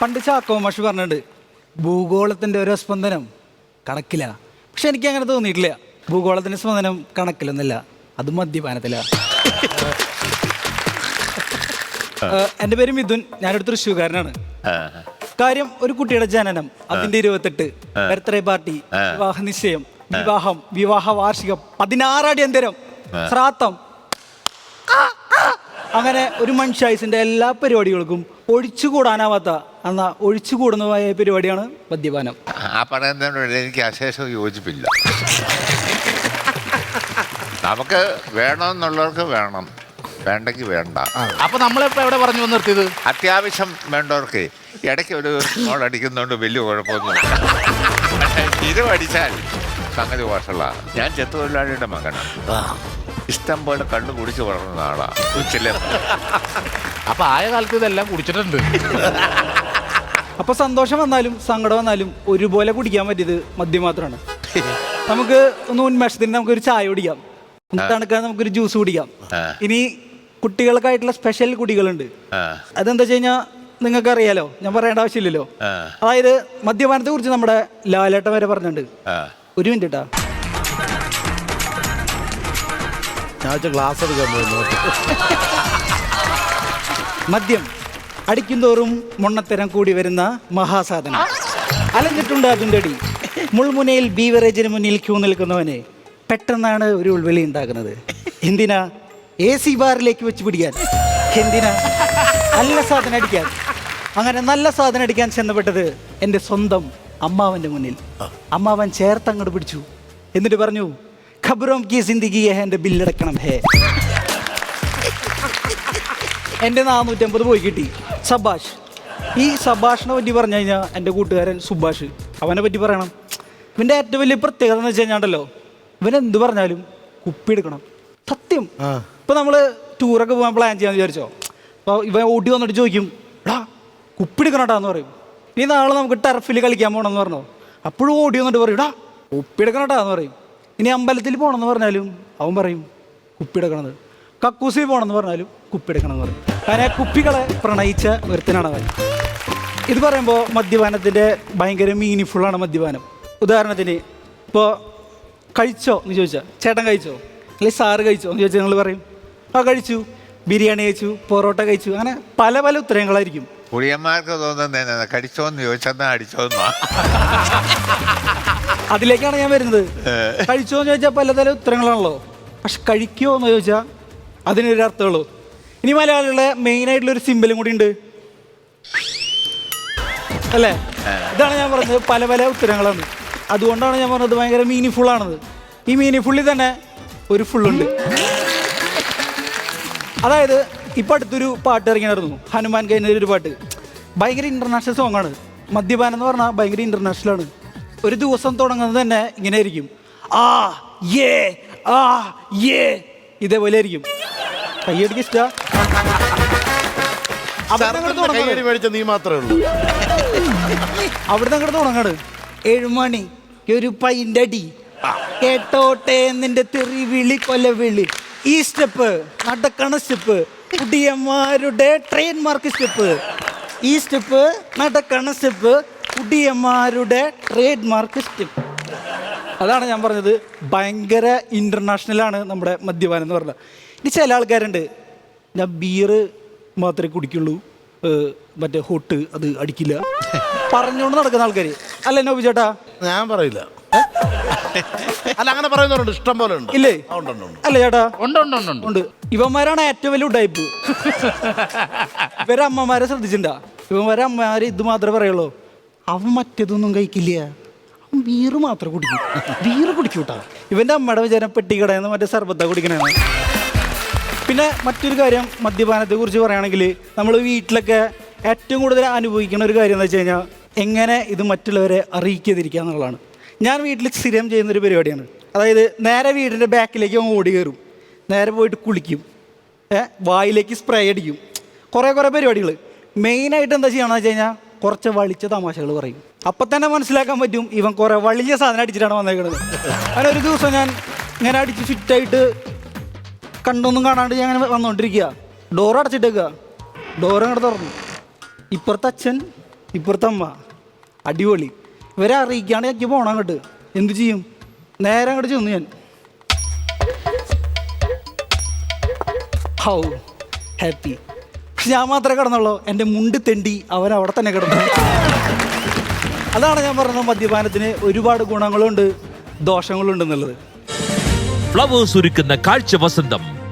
പണ്ട് ചാക്കോ മാഷ് പറഞ്ഞിട്ടുണ്ട് ഭൂഗോളത്തിന്റെ ഓരോ സ്പന്ദനം കണക്കില്ല. പക്ഷെ എനിക്ക് അങ്ങനെ തോന്നിയിട്ടില്ല. ഭൂഗോളത്തിന്റെ സ്പന്ദനം കണക്കിലൊന്നുമില്ല അത് മദ്യപാനത്തില. എന്റെ പേര് മിഥുൻ ഞാനൊരു തൃശ്ശൂർക്കാരനാണ്. കാര്യം ഒരു കുട്ടിയുടെ ജനനം അതിന്റെ ഇരുപത്തെട്ട് ബർത്ത്ഡേ പാർട്ടി വിവാഹ നിശ്ചയം വിവാഹം വിവാഹ വാർഷികം പതിനാറടി അന്തരം ശ്രാത്തം അങ്ങനെ ഒരു മനുഷ്യായുസിന്റെ എല്ലാ പരിപാടികൾക്കും ഒഴിച്ചുകൂടാനാവാത്ത എന്നാ ഒഴിച്ചുകൂടുന്നതായ പരിപാടിയാണ് മദ്യപാനം. ആ പറയുന്നതിനോട് എനിക്ക് അശേഷം യോജിപ്പില്ല. നമുക്ക് വേണമെന്നുള്ളവർക്ക് വേണം വേണ്ടെങ്കിൽ വേണ്ട. അപ്പൊ നമ്മളിപ്പോ എവിടെ പറഞ്ഞു വന്ന് നിർത്തിയത്? അത്യാവശ്യം വേണ്ടവർക്ക് ഇടയ്ക്ക് ഒരു മോൾ അടിക്കുന്നതുകൊണ്ട് വലിയ കുഴപ്പമൊന്നുമില്ല പക്ഷേ പഠിച്ചാൽ അടിച്ചാൽ സംഗതി വഷള ഞാൻ ചെത്തുതൊഴിലാളിയുടെ മകനാണ്. ഇഷ്ടം പോലെ കണ്ണു കുടിച്ച് വളർന്ന ആളാ. ചില അപ്പൊ ആയ കാലത്ത് ഇതെല്ലാം കുടിച്ചിട്ടുണ്ട്. അപ്പൊ സന്തോഷം വന്നാലും സങ്കടം വന്നാലും ഒരുപോലെ കുടിക്കാൻ പറ്റിയത് മദ്യം മാത്രമാണ്. നമുക്ക് ഒന്ന് ഉന്മേഷത്തിന് നമുക്കൊരു ചായ കുടിക്കാം. തണുക്കാൻ നമുക്കൊരു ജ്യൂസ് കുടിക്കാം. ഇനി കുട്ടികൾക്കായിട്ടുള്ള സ്പെഷ്യൽ കുടികളുണ്ട്. അതെന്താ വെച്ച് കഴിഞ്ഞാൽ നിങ്ങൾക്ക് അറിയാലോ ഞാൻ പറയേണ്ട ആവശ്യമില്ലല്ലോ. അതായത് മദ്യപാനത്തെ കുറിച്ച് നമ്മുടെ ലാലേട്ടൻ വരെ പറഞ്ഞിട്ടുണ്ട്. ഒരു മിനിറ്റ് കേട്ടാ ഞാൻ ഗ്ലാസ് എടുക്കാൻ പോകുന്നു മദ്യം അടിക്കും തോറും മുണ്ണത്തരം കൂടി വരുന്ന മഹാസാധനം. അലഞ്ഞിട്ടുണ്ട് അതിന്റെ അടി. മുൾമുനയിൽ ബീവറേജിന് മുന്നിൽ ക്യൂ നിൽക്കുന്നവന് പെട്ടെന്നാണ് ഒരു ഉൾവിളി ഉണ്ടാകുന്നത്. എന്തിനാ? എ സി ബാറിലേക്ക് വെച്ച് പിടിക്കാൻ. എന്തിനാ? നല്ല സാധനം അടിക്കാൻ. അങ്ങനെ നല്ല സാധനം അടിക്കാൻ ചെന്നപ്പെട്ടത് എന്റെ സ്വന്തം അമ്മാവന്റെ മുന്നിൽ. അമ്മാവൻ ചേർത്ത് അങ്ങോട്ട് പിടിച്ചു. എന്നിട്ട് പറഞ്ഞു ഖബറോം കി സിന്ദിഗി ഹേ എന്റെ ബില്ലടക്കണം ഹേ. എന്റെ നാനൂറ്റമ്പത് പോയി കിട്ടി. സബാഷ്. ഈ സബാഷിനെ പറ്റി പറഞ്ഞു കഴിഞ്ഞാൽ എന്റെ കൂട്ടുകാരൻ സുഭാഷ് അവനെ പറ്റി പറയണം. ഇവന്റെ ഏറ്റവും വലിയ പ്രത്യേകത എന്ന് വെച്ച് കഴിഞ്ഞാണ്ടല്ലോ ഇവൻ എന്ത് പറഞ്ഞാലും കുപ്പി എടുക്കണം. സത്യം. ഇപ്പം നമ്മൾ ടൂറൊക്കെ പോകാൻ പ്ലാൻ ചെയ്യാമെന്ന് വിചാരിച്ചോ? അപ്പോൾ ഇവൻ ഓടി വന്നിട്ട് ചോദിക്കും എടാ കുപ്പി എടുക്കണട്ടാ എന്ന് പറയും. ഇനി നാളെ നമുക്ക് ടർഫിൽ കളിക്കാൻ പോകണമെന്ന് പറഞ്ഞു? അപ്പോഴും ഓടി വന്നിട്ട് പറയും എടാ കുപ്പി എടുക്കണട്ടാ എന്ന് പറയും. ഇനി അമ്പലത്തിൽ പോകണമെന്ന് പറഞ്ഞാലും അവൻ പറയും കുപ്പി എടുക്കണത്. കക്കൂസി പോകണമെന്ന് പറഞ്ഞാലും കുപ്പി എടുക്കണമെന്ന് പറയും. അങ്ങനെ കുപ്പികളെ പ്രണയിച്ച ഒരുത്തനാണ് അവൻ. ഇത് പറയുമ്പോൾ മദ്യപാനത്തിന്റെ ഭയങ്കര മീനിങ് ആണ് മദ്യപാനം. ഉദാഹരണത്തിന് ഇപ്പോൾ കഴിച്ചോ എന്ന് ചോദിച്ചാൽ ചേട്ടൻ കഴിച്ചോ? അല്ലെങ്കിൽ സാറ് കഴിച്ചോ എന്ന് ചോദിച്ചാൽ നിങ്ങൾ പറയും ആ കഴിച്ചു. ബിരിയാണി കഴിച്ചു പൊറോട്ട കഴിച്ചു അങ്ങനെ പല പല ഉത്തരങ്ങളായിരിക്കും. പുളിയന്മാർക്ക് തോന്നുന്നത് കടിച്ചോന്ന് ചോദിച്ചെന്നാ അടിച്ചോന്നാ? അതിലേക്കാണ് ഞാൻ വരുന്നത്. കഴിച്ചോന്ന് ചോദിച്ചാൽ പലതരം ഉത്തരങ്ങളാണല്ലോ. പക്ഷെ കഴിക്കുമോ എന്ന് ചോദിച്ചാൽ അതിനൊരു അർത്ഥമുള്ളൂ. ഇനി മലയാളികളെ മെയിൻ ആയിട്ടുള്ള ഒരു സിമ്പലും കൂടി ഉണ്ട്. അല്ലേ? ഇതാണ് ഞാൻ പറഞ്ഞത് പല പല ഉത്തരങ്ങളാണ്. അതുകൊണ്ടാണ് ഞാൻ പറഞ്ഞത് ഭയങ്കര മീനിങ് ഫുൾ ആണത് ഈ മീനിങ് ഫുള്ളിൽ തന്നെ ഒരു ഫുള്ളുണ്ട് അതായത് ഇപ്പം അടുത്തൊരു പാട്ട് ഇറങ്ങിയായിരുന്നു ഹനുമാൻ കൈനൊരു ഒരു പാട്ട്. ഭയങ്കര ഇന്റർനാഷണൽ സോങ് ആണ്. മദ്യപാനം എന്ന് പറഞ്ഞാൽ ഭയങ്കര ഇന്റർനാഷണൽ ആണ്. ഒരു ദിവസം തുടങ്ങുന്നത് തന്നെ ഇങ്ങനെ ആയിരിക്കും. ആ ഏ ആ ഏ ഇതേപോലെ ആയിരിക്കും. കയ്യടിക്ക് ഇഷ്ട. കൈയടി മേടിച്ച നീ മാത്രമേ ഉള്ളൂ. അവിടെ അങ്ങോട്ട് തുടങ്ങാണ് ഏഴുമണി ഒരു പൈന്റെ അടി. കേട്ടോട്ടെ നിന്റെ തെറി വിളി കൊല വിളി ഈ സ്റ്റെപ്പ് നടക്കണ സ്റ്റെപ്പ് കുടിയന്മാരുടെ ട്രെയിൻ മാർക്ക് സ്റ്റെപ്പ് ഈ സ്റ്റെപ്പ് നടക്കണ സ്റ്റെപ്പ് കുടിയന്മാരുടെ ട്രേഡ് മാർക്ക് സ്റ്റെപ്പ് അതാണ് ഞാൻ പറഞ്ഞത്. ഭയങ്കര ഇന്റർനാഷണലാണ് നമ്മുടെ മദ്യപാനം എന്ന് പറഞ്ഞത്. ഇനി ചില ആൾക്കാരുണ്ട്. ഞാൻ ബിയറ് മാത്രമേ കുടിക്കുള്ളൂ. മറ്റേ ഹോട്ട് അത് അടിക്കില്ല. പറഞ്ഞുകൊണ്ട് നടക്കുന്ന ആൾക്കാർ അല്ല നോബി ചേട്ടാ. ഞാൻ പറയില്ല. അല്ല അങ്ങനെ പറയുന്നവരുണ്ട്. ഇഷ്ടം പോലെ ഉണ്ട്. ഇല്ലേ. അല്ല ചേട്ടാ. ഉണ്ട് ഉണ്ട് ഉണ്ട് ഉണ്ട്. ഇവന്മാരാണ് ഏറ്റവും വലിയ ഉടായ്പ്. ഇവരെ അമ്മമാരെ ശ്രദ്ധിച്ചിട്ടുണ്ടാ ഇവന്മാരെ അമ്മമാര് ഇത് മാത്രമേ പറയുള്ളൂ. അവൻ മറ്റേതൊന്നും കഴിക്കില്ല. അവൻ ബീറ് മാത്രം കുടിക്കും. ബീറ് കുടിക്കൂട്ടാ. ഇവന്റെ അമ്മയുടെ വിചാരം പെട്ടിക്കടയെന്ന് മറ്റേ സർബത്ത കുടിക്കണേന്ന്. പിന്നെ മറ്റൊരു കാര്യം മദ്യപാനത്തെ കുറിച്ച് പറയുകയാണെങ്കിൽ നമ്മൾ വീട്ടിലൊക്കെ ഏറ്റവും കൂടുതൽ അനുഭവിക്കുന്ന ഒരു കാര്യം എന്ന് വെച്ച് കഴിഞ്ഞാൽ എങ്ങനെ ഇത് മറ്റുള്ളവരെ അറിയിക്കാതിരിക്കുക എന്നുള്ളതാണ്. ഞാൻ വീട്ടിൽ സ്ഥിരം ചെയ്യുന്നൊരു പരിപാടിയാണ്. അതായത് നേരെ വീടിന്റെ ബാക്കിലേക്ക് അങ്ങ് ഓടി കയറും. നേരെ പോയിട്ട് കുളിക്കും. വായിലേക്ക് സ്പ്രേ അടിക്കും. കുറേ കുറേ പരിപാടികൾ. മെയിനായിട്ട് എന്താ ചെയ്യണമെന്ന് വെച്ച് കഴിഞ്ഞാൽ കുറച്ച് വളിച്ച തമാശകൾ പറയും. അപ്പം തന്നെ മനസ്സിലാക്കാൻ പറ്റും ഇവൻ കുറേ വളിയ സാധനം അടിച്ചിട്ടാണ് വന്നേക്കുന്നത് അങ്ങനെ ഒരു ദിവസം ഞാൻ ഇങ്ങനെ അടിച്ച് ഫിറ്റായിട്ട് കണ്ടൊന്നും കാണാണ്ട് ഞാൻ അങ്ങനെ വന്നുകൊണ്ടിരിക്കുക ഡോർ അടച്ചിട്ടേക്കുക ഡോർ അങ്ങോട്ട് തുറന്നു. ഇപ്പുറത്തെ അച്ഛൻ ഇപ്പുറത്തെ അമ്മ. അടിപൊളി. ഇവരെ അറിയിക്കാണ്ട് എനിക്ക് പോണം അങ്ങോട്ട്. എന്തു ചെയ്യും? നേരെ അങ്ങോട്ട് ചെന്നു ഞാൻ. ഹൗ. ഹാപ്പി. പക്ഷെ ഞാൻ മാത്രമേ കിടന്നുള്ളൂ. എന്റെ മുണ്ട് തെണ്ടി അവൻ അവിടെ തന്നെ കിടന്നു. അതാണ് ഞാൻ പറഞ്ഞത് മദ്യപാനത്തിന് ഒരുപാട് ഗുണങ്ങളുണ്ട് ദോഷങ്ങളുണ്ട് എന്നുള്ളത്. ഫ്ലവേഴ്സ് ഒരുക്കുന്ന കാഴ്ച വസന്തം.